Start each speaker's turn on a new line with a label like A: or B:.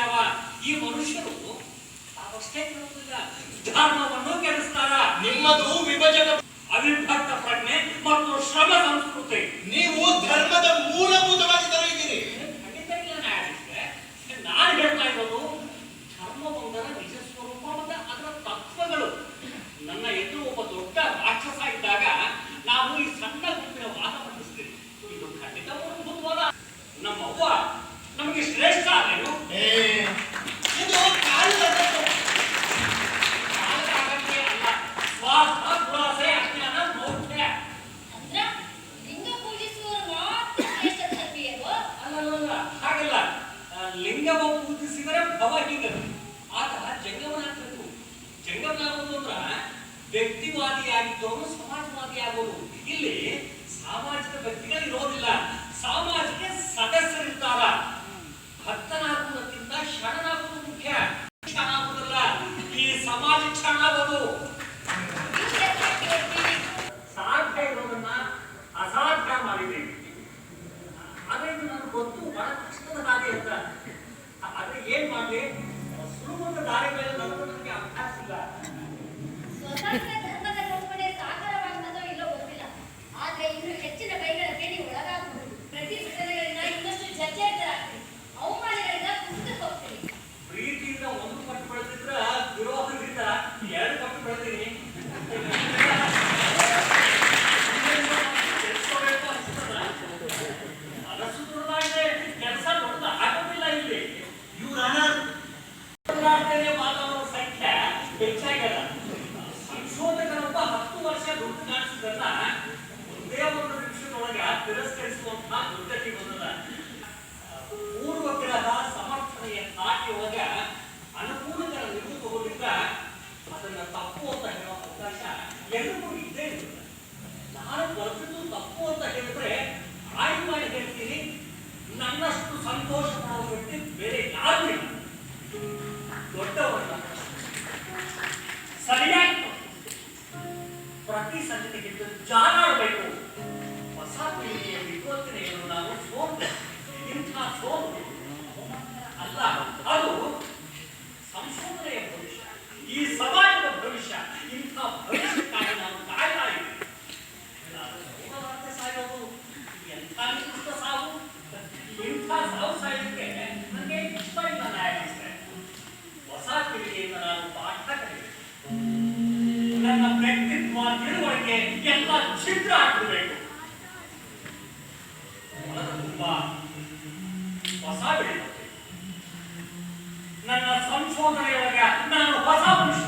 A: ಯಾವ ಈ
B: ಮನುಷ್ಯರು ಅವಷ್ಟೇ ಧರ್ಮವನ್ನು ಕೆಡಿಸ್ತಾರ.
A: ನಿಮ್ಮದು ವಿಭಜನ ಆ, ಲಿಂಗವ ಪೂಜಿಸಿದರೆ ಭವ ಹೀಗದು. ಆತ ಜಂಗಮನಾಗಬೇಕು ಜಂಗಮನಾಗೋದು ಅಂದ್ರ ವ್ಯಕ್ತಿವಾದಿಯಾಗಿದ್ದವನು ಸಮಾಜವಾದಿ ಆಗೋದು ಇಲ್ಲಿ ಸಾಮಾಜಿಕ ವ್ಯಕ್ತಿಗಳು ಇರೋದಿಲ್ಲ. ಸಾಮಾಜಿಕ ಸದಸ್ಯರಿರ್ತಾರ. ಭಕ್ತನಾಗುವುದಕ್ಕಿಂತ ಶರಣಾಗುವುದು ಮುಖ್ಯ. ಕ್ಷಣ ಆಗುವುದಿಲ್ಲ ಈ ಸಮಾಜ ಕ್ಷಣ ಆಗೋದು ಸಾಧ್ಯ ಇರೋದನ್ನ ಅಸಾಧ್ಯ ಮಾಡಿದೆ. ಆದ್ರೆ ಇದು ನನಗೆ ಗೊತ್ತು ಬಹಳ ಕಷ್ಟದ ಹಾಗೆ ಅಂತ. ಆದ್ರೆ ಒಂದೇ ಒಂದು ನಿಮಿಷದೊಳಗೆ ತಿರಸ್ಕರಿಸುವಂತಹ ದುರ್ಗತಿ ಬಂದದ. ಪೂರ್ವಗ್ರಹ ಸಮರ್ಥನೆಯ ಒಳಗ ಅನುಕೂಲಕರ ನಿಲುವು ತಗೊಂಡಿದ್ದ ಅದನ್ನ ತಪ್ಪು ಅಂತ ಹೇಳೋ ಅವಕಾಶ ಎಲ್ಲರಿಗೂ ಇದ್ದೇ ಇರ್ತದೆ. ನಾನು ಬರೆದಿದ್ದು ತಪ್ಪು ಅಂತ ಹೇಳಿದ್ರೆ ಆಯ್ತು ಮಾಡಿ ಹೇಳ್ತೀನಿ. ನನ್ನಷ್ಟು ಸಂತೋಷ ವ್ಯಕ್ತಿ ಬೇರೆ ಯಾರೂ ಇಲ್ಲ. ದೊಡ್ಡವರಲ್ಲ. ಸರಿಯಾಗಿ ಪ್ರತಿ ಜಾನಾಡಬೇಕು ನಾನು ಪಾಠ ನನ್ನ ವ್ಯಕ್ತಿತ್ವ ತಿಳುವಳಿಕೆ ಆಗಿರಬೇಕು ಹೊಲದ ತುಂಬ ಹೊಸ ಬೆಳೆ ನನ್ನ ಸಂಶೋಧನೆಯೊಳಗೆ ನಾನು ಹೊಸ ಮನುಷ್ಯನಾಗಿ